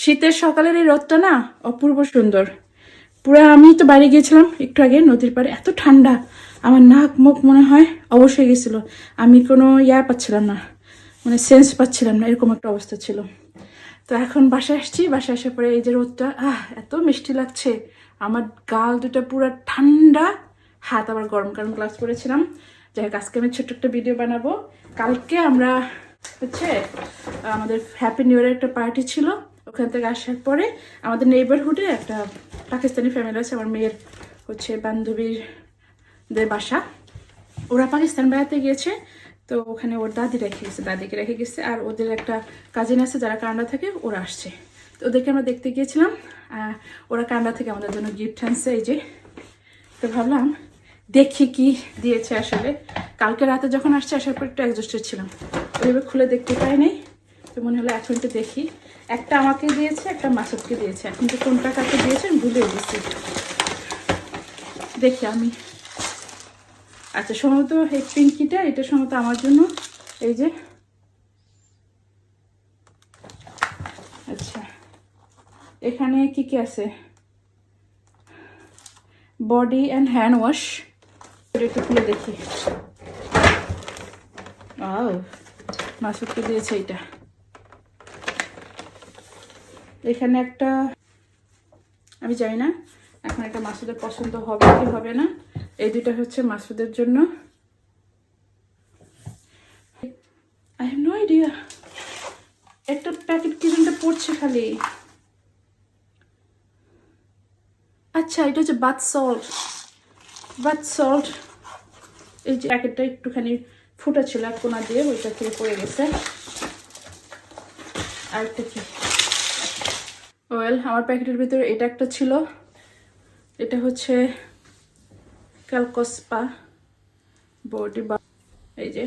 শীতের সকালের এই রোদটা না অপূর্ব সুন্দর। পুরো আমি তো বাইরে গিয়েছিলাম একটু আগে, নদীর পাড়ে। এত ঠান্ডা, আমার নাক মুখ মনে হয় অবশ্যই গেছিল। আমি কোনো ইয়া পাচ্ছিলাম না মানে সেন্স পাচ্ছিলাম না, এরকম একটা অবস্থা ছিল। তো এখন বাসায় আসছি, বাসায় আসার পরে এই যে রোদটা আহ, এত মিষ্টি লাগছে। আমার গাল দুটো পুরো ঠান্ডা, হাত আবার গরম কারণ গ্লাভস পরেছিলাম। যাই হোক, আজকে আমি ছোট্ট একটা ভিডিও বানাবো। কালকে আমরা হচ্ছে, আমাদের হ্যাপি নিউ ইয়ারের একটা পার্টি ছিল। ওখান থেকে আসার পরে আমাদের নেইবারহুডে একটা পাকিস্তানি ফ্যামিলি আছে, আমার মেয়ের হচ্ছে বান্ধবীর বাসা। ওরা পাকিস্তান বেড়াতে গিয়েছে, তো ওখানে ওর দাদি রেখে গেছে, দাদিকে রেখে গেছে, আর ওদের একটা কাজিন আছে যারা কানাডা থাকে, ওরা আসছে। তো ওদেরকে আমরা দেখতে গিয়েছিলাম ওরা কানাডা থেকে আমাদের জন্য গিফট আনছে, এই যে। তো ভাবলাম, দেখি কি দিয়েছে আসলে। কালকে রাতে যখন আসছে, আসার পর একটু অ্যাডজাস্টেড ছিলাম। ওইভাবে খুলে দেখতে পাই নাই তো মনে হলো, এখন একটু দেখি। একটা আমাকে দিয়েছে, একটা মাসুদকে দিয়েছে। এখন তো কোনটা কাকে দিয়েছেন ভুলে গেছি। দেখি আমি। আচ্ছা সম্ভবত এই পিঙ্কিটা, এটা সম্ভবত আমার জন্য। এই যে। আচ্ছা এখানে কি কি আছে? Body and hand wash. একটু খুলে দেখি। মাসুদকে দিয়েছে এটা। এখানে একটা, আমি জানি না, এখন একটা মাসুদের পছন্দ হবে কি হবে না। এই দুইটা হচ্ছে মাসুদের জন্য। আই হ্যাভ নো আইডিয়া একটা প্যাকেট কি যেনটা পড়ছে খালি। আচ্ছা এটা হচ্ছে বাথ সল্ট বাথ সল্ট এই যে প্যাকেটটা একটুখানি ফুটা ছিল কোনা দিয়ে ওইটা থেকে পড়ে গেছে। আর একটা কি? ওয়েল আমার প্যাকেটের ভিতরে এটা একটা ছিল। এটা হচ্ছে ক্যালকসপা বডি বা এই যে।